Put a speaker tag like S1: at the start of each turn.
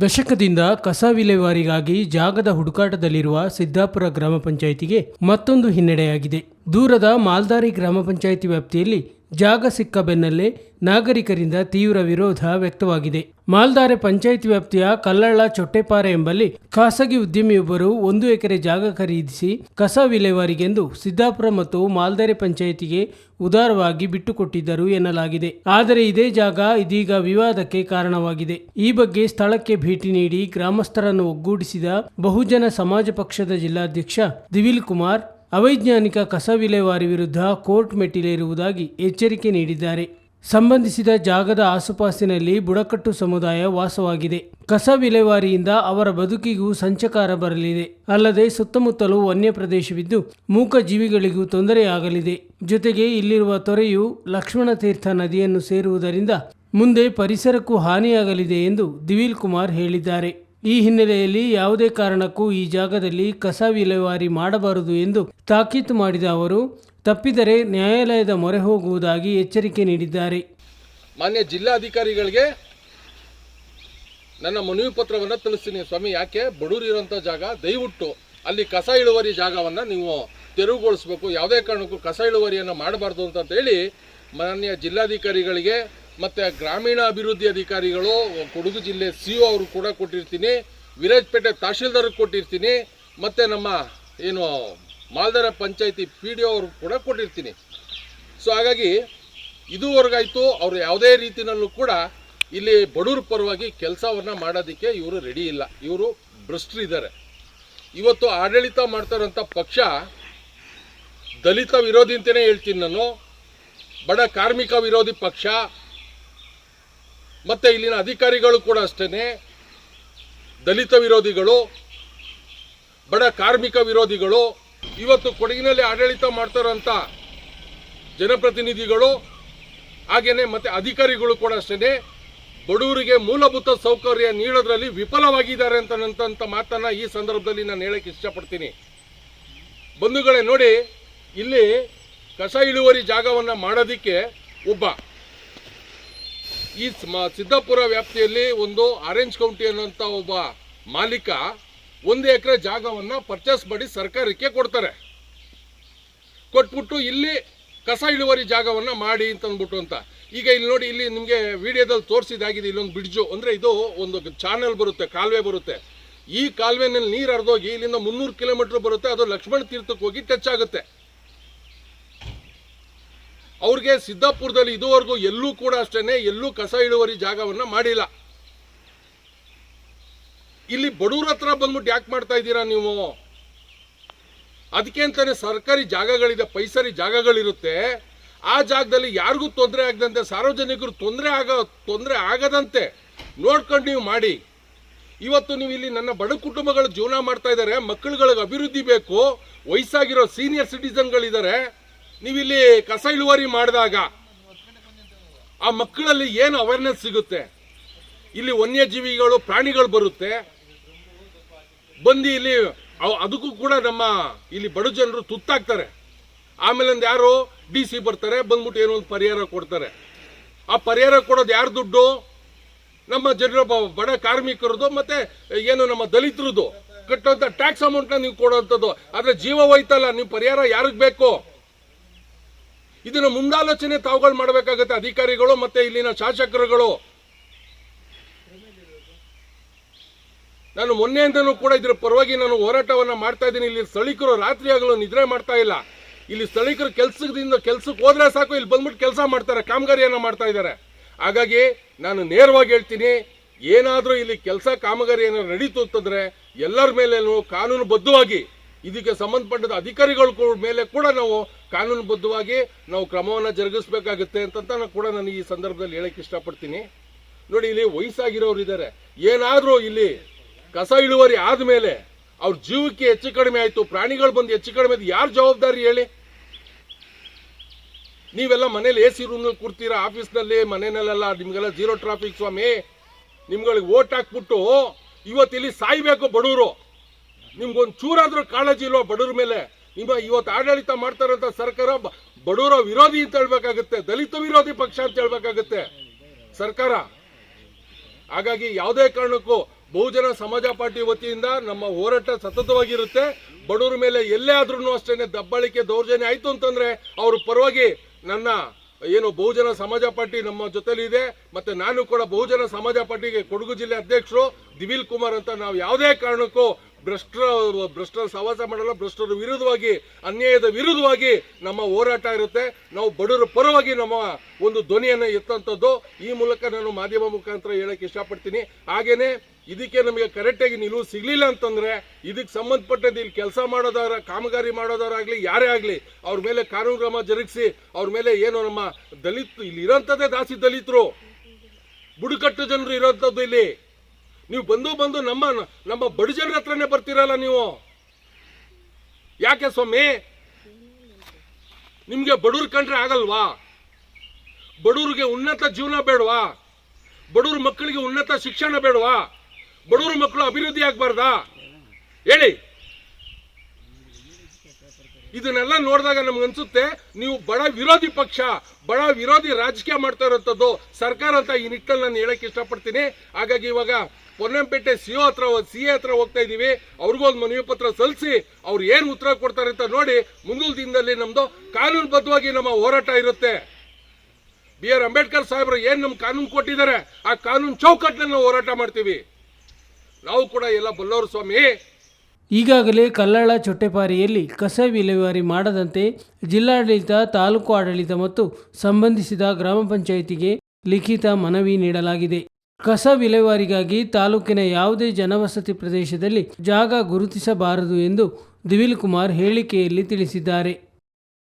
S1: ದಶಕದಿಂದ ಕಸ ವಿಲೇವಾರಿಗಾಗಿ ಜಾಗದ ಹುಡುಕಾಟದಲ್ಲಿರುವ ಸಿದ್ದಾಪುರ ಗ್ರಾಮ ಪಂಚಾಯಿತಿಗೆ ಮತ್ತೊಂದು ಹಿನ್ನಡೆಯಾಗಿದೆ. ದೂರದ ಮಾಲ್ದಾರಿ ಗ್ರಾಮ ಪಂಚಾಯಿತಿ ವ್ಯಾಪ್ತಿಯಲ್ಲಿ ಜಾಗ ಸಿಕ್ಕ ಬೆನ್ನಲ್ಲೇ ನಾಗರಿಕರಿಂದ ತೀವ್ರ ವಿರೋಧ ವ್ಯಕ್ತವಾಗಿದೆ. ಮಾಲ್ದಾರೆ ಪಂಚಾಯಿತಿ ವ್ಯಾಪ್ತಿಯ ಕಲ್ಲಳ್ಳ ಚೊಟ್ಟೆಪಾರೆ ಎಂಬಲ್ಲಿ ಖಾಸಗಿ ಉದ್ಯಮಿಯೊಬ್ಬರು ಒಂದು ಎಕರೆ ಜಾಗ ಖರೀದಿಸಿ ಕಸ ವಿಲೇವಾರಿಗೆಂದು ಸಿದ್ದಾಪುರ ಮತ್ತು ಮಾಲ್ದಾರೆ ಪಂಚಾಯಿತಿಗೆ ಉದಾರವಾಗಿ ಬಿಟ್ಟುಕೊಟ್ಟಿದ್ದರು ಎನ್ನಲಾಗಿದೆ. ಆದರೆ ಇದೇ ಜಾಗ ಇದೀಗ ವಿವಾದಕ್ಕೆ ಕಾರಣವಾಗಿದೆ. ಈ ಬಗ್ಗೆ ಸ್ಥಳಕ್ಕೆ ಭೇಟಿ ನೀಡಿ ಗ್ರಾಮಸ್ಥರನ್ನು ಒಗ್ಗೂಡಿಸಿದ ಬಹುಜನ ಸಮಾಜ ಪಕ್ಷದ ಜಿಲ್ಲಾಧ್ಯಕ್ಷ ದಿವಿಲ್ ಕುಮಾರ್ ಅವೈಜ್ಞಾನಿಕ ಕಸ ವಿಲೇವಾರಿ ವಿರುದ್ಧ ಕೋರ್ಟ್ ಮೆಟ್ಟಿಲೇರುವುದಾಗಿ ಎಚ್ಚರಿಕೆ ನೀಡಿದ್ದಾರೆ. ಸಂಬಂಧಿಸಿದ ಜಾಗದ ಆಸುಪಾಸಿನಲ್ಲಿ ಬುಡಕಟ್ಟು ಸಮುದಾಯ ವಾಸವಾಗಿದೆ. ಕಸ ವಿಲೇವಾರಿಯಿಂದ ಅವರ ಬದುಕಿಗೂ ಸಂಚಕಾರ ಬರಲಿದೆ. ಅಲ್ಲದೆ ಸುತ್ತಮುತ್ತಲೂ ವನ್ಯ ಪ್ರದೇಶವಿದ್ದು ಮೂಕ ಜೀವಿಗಳಿಗೂ ತೊಂದರೆಯಾಗಲಿದೆ. ಜೊತೆಗೆ ಇಲ್ಲಿರುವ ತೊರೆಯು ಲಕ್ಷ್ಮಣ ತೀರ್ಥ ನದಿಯನ್ನು ಸೇರುವುದರಿಂದ ಮುಂದೆ ಪರಿಸರಕ್ಕೂ ಹಾನಿಯಾಗಲಿದೆ ಎಂದು ದಿವಿಲ್ ಕುಮಾರ್ ಹೇಳಿದ್ದಾರೆ. ಈ ಹಿನ್ನೆಲೆಯಲ್ಲಿ ಯಾವುದೇ ಕಾರಣಕ್ಕೂ ಈ ಜಾಗದಲ್ಲಿ ಕಸ ವಿಲೇವಾರಿ ಮಾಡಬಾರದು ಎಂದು ತಾಕೀತು ಮಾಡಿದ ಅವರು, ತಪ್ಪಿದರೆ ನ್ಯಾಯಾಲಯದ ಮೊರೆ ಹೋಗುವುದಾಗಿ ಎಚ್ಚರಿಕೆ ನೀಡಿದ್ದಾರೆ.
S2: ಮಾನ್ಯ ಜಿಲ್ಲಾಧಿಕಾರಿಗಳಿಗೆ ನನ್ನ ಮನವಿ ಪತ್ರವನ್ನು ತಿಳಿಸ್ತೀನಿ. ಸ್ವಾಮಿ, ಯಾಕೆ? ಬಡೂರು ಇರೋಂಥ ಜಾಗ, ದಯವಿಟ್ಟು ಅಲ್ಲಿ ಕಸ ಇಳುವರಿ ಜಾಗವನ್ನು ನೀವು ತೆರವುಗೊಳಿಸಬೇಕು. ಯಾವುದೇ ಕಾರಣಕ್ಕೂ ಕಸ ಇಳುವರಿಯನ್ನು ಮಾಡಬಾರ್ದು ಅಂತ ಹೇಳಿ ಮಾನ್ಯ ಜಿಲ್ಲಾಧಿಕಾರಿಗಳಿಗೆ ಮತ್ತು ಗ್ರಾಮೀಣ ಅಭಿವೃದ್ಧಿ ಅಧಿಕಾರಿಗಳು, ಕೊಡಗು ಜಿಲ್ಲೆ ಸಿ ಒ ಅವರು ಕೂಡ ಕೊಟ್ಟಿರ್ತೀನಿ, ವಿರಾಜಪೇಟೆ ತಹಶೀಲ್ದಾರ್ಗೆ ಕೊಟ್ಟಿರ್ತೀನಿ, ಮತ್ತು ನಮ್ಮ ಏನು ಮಾಲ್ದಾರ ಪಂಚಾಯಿತಿ ಪಿ ಡಿ ಅವರು ಕೂಡ ಕೊಟ್ಟಿರ್ತೀನಿ. ಸೊ ಹಾಗಾಗಿ ಇದುವರೆಗಾಯಿತು ಅವರು ಯಾವುದೇ ರೀತಿಯಲ್ಲೂ ಕೂಡ ಇಲ್ಲಿ ಬಡವ್ರ ಪರವಾಗಿ ಕೆಲಸವನ್ನು ಮಾಡೋದಕ್ಕೆ ಇವರು ರೆಡಿ ಇಲ್ಲ. ಇವರು ಭ್ರಷ್ಟರಿದ್ದಾರೆ ಇವತ್ತು ಆಡಳಿತ ಮಾಡ್ತಾರಂಥ ಪಕ್ಷ ದಲಿತ ವಿರೋಧಿ ಅಂತಲೇ ಹೇಳ್ತೀನಿ ನಾನು. ಬಡ ಕಾರ್ಮಿಕ ವಿರೋಧಿ ಪಕ್ಷ ಮತ್ತು ಇಲ್ಲಿನ ಅಧಿಕಾರಿಗಳು ಕೂಡ ಅಷ್ಟೇ ದಲಿತ ವಿರೋಧಿಗಳು, ಬಡ ಕಾರ್ಮಿಕ ವಿರೋಧಿಗಳು, ಇವತ್ತು ಕೊಡಗಿನಲ್ಲಿ ಆಡಳಿತ ಮಾಡ್ತಾರಂಥ ಜನಪ್ರತಿನಿಧಿಗಳು ಹಾಗೆಯೇ ಮತ್ತೆ ಅಧಿಕಾರಿಗಳು ಕೂಡ ಅಷ್ಟೇ ಬಡವರಿಗೆ ಮೂಲಭೂತ ಸೌಕರ್ಯ ನೀಡೋದ್ರಲ್ಲಿ ವಿಫಲವಾಗಿದ್ದಾರೆ ಅಂತ ಮಾತನ್ನ ಈ ಸಂದರ್ಭದಲ್ಲಿ ನಾನು ಹೇಳಕ್ಕೆ ಇಷ್ಟಪಡ್ತೀನಿ. ಬಂಧುಗಳೇ ನೋಡಿ, ಇಲ್ಲಿ ಕಸ ಇಳುವರಿ ಜಾಗವನ್ನ ಮಾಡೋದಿಕ್ಕೆ ಒಬ್ಬ ಈ ಸಿದ್ದಾಪುರ ವ್ಯಾಪ್ತಿಯಲ್ಲಿ ಒಂದು ಆರೆಂಜ್ ಕೌಂಟಿ ಅನ್ನುವಂಥ ಒಬ್ಬ ಮಾಲೀಕ ಒಂದು ಎಕರೆ ಜಾಗವನ್ನ ಪರ್ಚೇಸ್ ಮಾಡಿ ಸರ್ಕಾರಕ್ಕೆ ಕೊಡ್ತಾರೆ. ಕೊಟ್ಬಿಟ್ಟು ಇಲ್ಲಿ ಕಸ ಇಳುವರಿ ಜಾಗವನ್ನ ಮಾಡಿ ಅಂತ ಅಂದ್ಬಿಟ್ಟು ಅಂತ. ಈಗ ಇಲ್ಲಿ ನೋಡಿ, ಇಲ್ಲಿ ನಿಮಗೆ ವಿಡಿಯೋದಲ್ಲಿ ತೋರಿಸಿದಾಗಿದೆ ಇಲ್ಲೊಂದು ಬ್ರಿಡ್ಜು ಅಂದ್ರೆ ಇದು ಒಂದು ಚಾನೆಲ್ ಬರುತ್ತೆ, ಕಾಲುವೆ ಬರುತ್ತೆ. ಈ ಕಾಲುವೆನಲ್ಲಿ ನೀರು ಹರಿದೋಗಿ ಇಲ್ಲಿಂದ ಮುನ್ನೂರು ಕಿಲೋಮೀಟರ್ ಬರುತ್ತೆ. ಅದು ಲಕ್ಷ್ಮಣ ತೀರ್ಥಕ್ಕೆ ಹೋಗಿ ಟಚ್ ಆಗುತ್ತೆ. ಅವ್ರಿಗೆ ಸಿದ್ದಾಪುರದಲ್ಲಿ ಇದುವರೆಗೂ ಎಲ್ಲೂ ಕೂಡ ಅಷ್ಟೇನೆ, ಎಲ್ಲೂ ಕಸ ಇಳುವರಿ ಜಾಗವನ್ನ ಮಾಡಿಲ್ಲ. ಇಲ್ಲಿ ಬಡವ್ರ ಹತ್ರ ಬಂದ್ಬಿಟ್ಟು ಯಾಕೆ ಮಾಡ್ತಾ ಇದ್ದೀರಾ ನೀವು? ಅದಕ್ಕೆ ಅಂತಾನೆ ಸರ್ಕಾರಿ ಜಾಗಗಳಿದೆ, ಪೈಸರಿ ಜಾಗಗಳಿರುತ್ತೆ. ಆ ಜಾಗದಲ್ಲಿ ಯಾರಿಗೂ ತೊಂದರೆ ಆಗದಂತೆ, ಸಾರ್ವಜನಿಕರು ತೊಂದರೆ ಆಗ, ತೊಂದರೆ ಆಗದಂತೆ ನೋಡ್ಕೊಂಡು ನೀವು ಮಾಡಿ. ಇವತ್ತು ನೀವು ಇಲ್ಲಿ ನನ್ನ ಬಡ ಕುಟುಂಬಗಳು ಜೀವನ ಮಾಡ್ತಾ ಇದ್ದಾರೆ, ಮಕ್ಕಳುಗಳಿಗೆ ಅಭಿವೃದ್ಧಿ ಬೇಕು, ವಯಸ್ಸಾಗಿರೋ ಸೀನಿಯರ್ ಸಿಟಿಸನ್ಗಳಿದ್ದಾರೆ ನೀವಿಲ್ಲಿ ಕಸ ಇಳುವರಿ ಮಾಡಿದಾಗ ಆ ಮಕ್ಕಳಲ್ಲಿ ಏನು ಅವೇರ್ನೆಸ್ ಸಿಗುತ್ತೆ? ಇಲ್ಲಿ ವನ್ಯಜೀವಿಗಳು, ಪ್ರಾಣಿಗಳು ಬರುತ್ತೆ. ಬಂದು ಇಲ್ಲಿ ಅದಕ್ಕೂ ಕೂಡ ನಮ್ಮ ಇಲ್ಲಿ ಬಡ ಜನರು ತುತ್ತಾಗ್ತಾರೆ. ಆಮೇಲೆ ಯಾರು ಡಿ ಸಿ ಬರ್ತಾರೆ, ಬಂದ್ಬಿಟ್ಟು ಏನೋ ಒಂದು ಪರಿಹಾರ ಕೊಡ್ತಾರೆ. ಆ ಪರಿಹಾರ ಕೊಡೋದು ಯಾರು ದುಡ್ಡು? ನಮ್ಮ ಜನರ ಬಡ ಕಾರ್ಮಿಕರದು, ಮತ್ತೆ ಏನು ನಮ್ಮ ದಲಿತರದ್ದು ಕಟ್ಟುವಂಥ ಟ್ಯಾಕ್ಸ್ ಅಮೌಂಟ್ನ ನೀವು ಕೊಡುವಂಥದ್ದು. ಆದರೆ ಜೀವ ಹೋಯ್ತಲ್ಲ, ನೀವು ಪರಿಹಾರ ಯಾರಿಗೆ ಬೇಕು? ಇದನ್ನ ಮುಂದಾಲೋಚನೆ ತಾವುಗಳು ಮಾಡಬೇಕಾಗತ್ತೆ. ಅಧಿಕಾರಿಗಳು ಮತ್ತೆ ಇಲ್ಲಿನ ಶಾಸಕರುಗಳು. ನಾನು ಮೊನ್ನೆಯಿಂದನೂ ಕೂಡ ಇದ್ರ ಪರವಾಗಿ ನಾನು ಹೋರಾಟವನ್ನ ಮಾಡ್ತಾ ಇದ್ದೀನಿ. ಇಲ್ಲಿ ಸ್ಥಳೀಕರು ರಾತ್ರಿ ಆಗಲು ನಿದ್ರೆ ಮಾಡ್ತಾ ಇಲ್ಲ. ಇಲ್ಲಿ ಸ್ಥಳೀಕರು ಕೆಲಸದಿಂದ ಕೆಲಸಕ್ಕೆ ಹೋದ್ರೆ ಸಾಕು. ಇಲ್ಲಿ ಬಂದ್ಬಿಟ್ಟು ಕೆಲಸ ಮಾಡ್ತಾರೆ, ಕಾಮಗಾರಿಯನ್ನು ಮಾಡ್ತಾ ಇದ್ದಾರೆ. ಹಾಗಾಗಿ ನಾನು ನೇರವಾಗಿ ಹೇಳ್ತೀನಿ, ಏನಾದರೂ ಇಲ್ಲಿ ಕೆಲಸ ಕಾಮಗಾರಿ ಏನಾದ್ರು ನಡೀತು ಅಂತಂದ್ರೆ ಎಲ್ಲರ ಮೇಲೇನು ಕಾನೂನುಬದ್ಧವಾಗಿ ಇದಕ್ಕೆ ಸಂಬಂಧಪಟ್ಟ ಅಧಿಕಾರಿಗಳ ಮೇಲೆ ಕೂಡ ನಾವು ಕಾನೂನುಬದ್ಧವಾಗಿ ನಾವು ಕ್ರಮವನ್ನು ಜರುಗಿಸಬೇಕಾಗುತ್ತೆ ಅಂತ ಕೂಡ ನಾನು ಈ ಸಂದರ್ಭದಲ್ಲಿ ಹೇಳಕ್ ಇಷ್ಟಪಡ್ತೀನಿ. ನೋಡಿ, ಇಲ್ಲಿ ವಯಸ್ಸಾಗಿರೋರು ಇದ್ದಾರೆ. ಏನಾದರೂ ಇಲ್ಲಿ ಕಸ ಇಳುವರಿ ಆದಮೇಲೆ ಅವ್ರ ಜೀವಕ್ಕೆ ಹೆಚ್ಚು ಕಡಿಮೆ ಆಯಿತು, ಪ್ರಾಣಿಗಳು ಬಂದು ಹೆಚ್ಚು ಕಡಿಮೆ ಆಯ್ತು, ಯಾರು ಜವಾಬ್ದಾರಿ ಹೇಳಿ? ನೀವೆಲ್ಲ ಮನೇಲಿ ಎ ಸಿ ರೂಮ್ ಕೂರ್ತೀರಾ? ಆಫೀಸ್ನಲ್ಲಿ, ಮನೆಯಲ್ಲೆಲ್ಲ ನಿಮ್ಗೆಲ್ಲ ಜೀರೋ ಟ್ರಾಫಿಕ್ ಸ್ವಾಮಿ. ನಿಮ್ಗಳಿಗೆ ಓಟ್ ಹಾಕ್ಬಿಟ್ಟು ಇವತ್ತು ಇಲ್ಲಿ ಸಾಯ್ಬೇಕು ಬಡವರು ನಿಮ್ಗೊಂದು ಚೂರಾದ್ರೂ ಕಾಳಜಿ ಇಲ್ವಾ ಬಡವ್ರ ಮೇಲೆ? ನಿಮ್ಮ ಇವತ್ತು ಆಡಳಿತ ಮಾಡ್ತಾರಂತ ಸರ್ಕಾರ ಬಡವರ ವಿರೋಧಿ ಅಂತ ಹೇಳ್ಬೇಕಾಗುತ್ತೆ, ದಲಿತ ವಿರೋಧಿ ಪಕ್ಷ ಅಂತ ಹೇಳ್ಬೇಕಾಗುತ್ತೆ. ಸರ್ಕಾರ, ಹಾಗಾಗಿ ಯಾವುದೇ ಕಾರಣಕ್ಕೂ ಬಹುಜನ ಸಮಾಜ ಪಾರ್ಟಿ ವತಿಯಿಂದ ನಮ್ಮ ಹೋರಾಟ ಸತತವಾಗಿರುತ್ತೆ. ಬಡವರ ಮೇಲೆ ಎಲ್ಲೇ ಆದ್ರೂ ಅಷ್ಟೇನೆ ದಬ್ಬಾಳಿಕೆ ದೌರ್ಜನ್ಯ ಆಯ್ತು ಅಂತಂದ್ರೆ ಅವ್ರ ಪರವಾಗಿ ನನ್ನ ಏನು ಬಹುಜನ ಸಮಾಜ ಪಾರ್ಟಿ ನಮ್ಮ ಜೊತೆಲಿ ಇದೆ ಮತ್ತೆ ನಾನು ಕೂಡ ಬಹುಜನ ಸಮಾಜ ಪಾರ್ಟಿಗೆ ಕೊಡಗು ಜಿಲ್ಲೆ ಅಧ್ಯಕ್ಷರು ದಿವಿಲ್ ಕುಮಾರ್ ಅಂತ ನಾವು ಯಾವುದೇ ಕಾರಣಕ್ಕೂ ಭ್ರಷ್ಟರ ಭ್ರಷ್ಟರ ಸವಾಸ ಮಾಡಲ್ಲ, ಭ್ರಷ್ಟರ ವಿರುದ್ಧವಾಗಿ, ಅನ್ಯಾಯದ ವಿರುದ್ಧವಾಗಿ ನಮ್ಮ ಹೋರಾಟ ಇರುತ್ತೆ. ನಾವು ಬಡವರ ಪರವಾಗಿ ನಮ್ಮ ಒಂದು ಧ್ವನಿಯನ್ನು ಎತ್ತಂಥದ್ದು ಈ ಮೂಲಕ ನಾನು ಮಾಧ್ಯಮ ಮುಖಾಂತರ ಹೇಳಕ್ಕೆ ಇಷ್ಟಪಡ್ತೀನಿ. ಹಾಗೇನೆ, ಇದಕ್ಕೆ ನಮಗೆ ಕರೆಕ್ಟಾಗಿ ನಿಲುವು ಸಿಗಲಿಲ್ಲ ಅಂತಂದ್ರೆ, ಇದಕ್ಕೆ ಸಂಬಂಧಪಟ್ಟದ್ದು ಇಲ್ಲಿ ಕೆಲಸ ಮಾಡೋದಾರ ಕಾಮಗಾರಿ ಮಾಡೋದಾರಾಗಲಿ ಯಾರೇ ಆಗಲಿ, ಅವ್ರ ಮೇಲೆ ಕಾನೂನು ಕ್ರಮ ಜರುಗಿಸಿ, ಅವ್ರ ಮೇಲೆ ಏನು ನಮ್ಮ ದಲಿತ, ಇಲ್ಲಿ ಇರೋಂಥದ್ದೇ ದಾಸಿ ದಲಿತರು. ಬುಡಕಟ್ಟು ಜನರು ಇರೋಂಥದ್ದು ಇಲ್ಲಿ. ನೀವು ಬಂದು ಬಂದು ನಮ್ಮ ನಮ್ಮ ಬಡ ಜನರ ಹತ್ರನೇ ಬರ್ತೀರಲ್ಲ ನೀವು? ಯಾಕೆ ಸ್ವಾಮಿ? ನಿಮ್ಗೆ ಬಡವ್ರ ಕಂಡ್ರೆ ಆಗಲ್ವಾ? ಬಡವ್ರಿಗೆ ಉನ್ನತ ಜೀವನ ಬೇಡವಾ? ಬಡವ್ರ ಮಕ್ಕಳಿಗೆ ಉನ್ನತ ಶಿಕ್ಷಣ ಬೇಡವಾ? ಬಡವ್ರ ಮಕ್ಕಳು ಅಭಿವೃದ್ಧಿ ಆಗ್ಬಾರ್ದಾ? ಹೇಳಿ. ಇದನ್ನೆಲ್ಲ ನೋಡಿದಾಗ ನಮ್ಗೆ ಅನ್ಸುತ್ತೆ ನೀವು ಬಡ ವಿರೋಧಿ ಪಕ್ಷ, ಬಡ ವಿರೋಧಿ ರಾಜಕೀಯ ಮಾಡ್ತಾ ಇರೋಂಥದ್ದು ಸರ್ಕಾರ ಅಂತ ಈ ನಿಟ್ಟಲ್ಲಿ ನಾನು ಹೇಳಕ್ಕೆ ಇಷ್ಟಪಡ್ತೀನಿ. ಹಾಗಾಗಿ ಇವಾಗ ಪೊನ್ನಂಪೇಟೆ ಸಿ ಹತ್ರ ಸಿ ಎ ಹತ್ರ ಹೋಗ್ತಾ ಇದೀವಿ. ಅವ್ರಿಗೂ ಒಂದು ಮನವಿ ಪತ್ರ ಸಲ್ಲಿಸಿ ಅವ್ರು ಏನು ಉತ್ತರ ಕೊಡ್ತಾರೆ ಅಂತ ನೋಡಿ ಮುಂದಿನ ದಿನದಲ್ಲಿ ನಮ್ದು ಕಾನೂನುಬದ್ಧವಾಗಿ ನಮ್ಮ ಹೋರಾಟ ಇರುತ್ತೆ. ಬಿ ಆರ್ ಅಂಬೇಡ್ಕರ್ ಸಾಹೇಬರು ಏನು ನಮ್ಮ ಕಾನೂನು ಕೊಟ್ಟಿದ್ದಾರೆ, ಆ ಕಾನೂನು ಚೌಕಟ್ಟಿನ ನಾವು ಹೋರಾಟ ಮಾಡ್ತೀವಿ. ನಾವು ಕೂಡ ಎಲ್ಲ ಬಲ್ಲವರು ಸ್ವಾಮಿ.
S1: ಈಗಾಗಲೇ ಕಲ್ಲಾಳ ಚೊಟ್ಟೆಪಾರಿಯಲ್ಲಿ ಕಸ ವಿಲೇವಾರಿ ಮಾಡದಂತೆ ಜಿಲ್ಲಾಡಳಿತ, ತಾಲೂಕು ಆಡಳಿತ ಮತ್ತು ಸಂಬಂಧಿಸಿದ ಗ್ರಾಮ ಪಂಚಾಯಿತಿಗೆ ಲಿಖಿತ ಮನವಿ ನೀಡಲಾಗಿದೆ. ಕಸ ವಿಲೇವಾರಿಗಾಗಿ ತಾಲೂಕಿನ ಯಾವುದೇ ಜನವಸತಿ ಪ್ರದೇಶದಲ್ಲಿ ಜಾಗ ಗುರುತಿಸಬಾರದು ಎಂದು ದಿವಿಲ್ ಕುಮಾರ್ ಹೇಳಿಕೆಯಲ್ಲಿ ತಿಳಿಸಿದ್ದಾರೆ.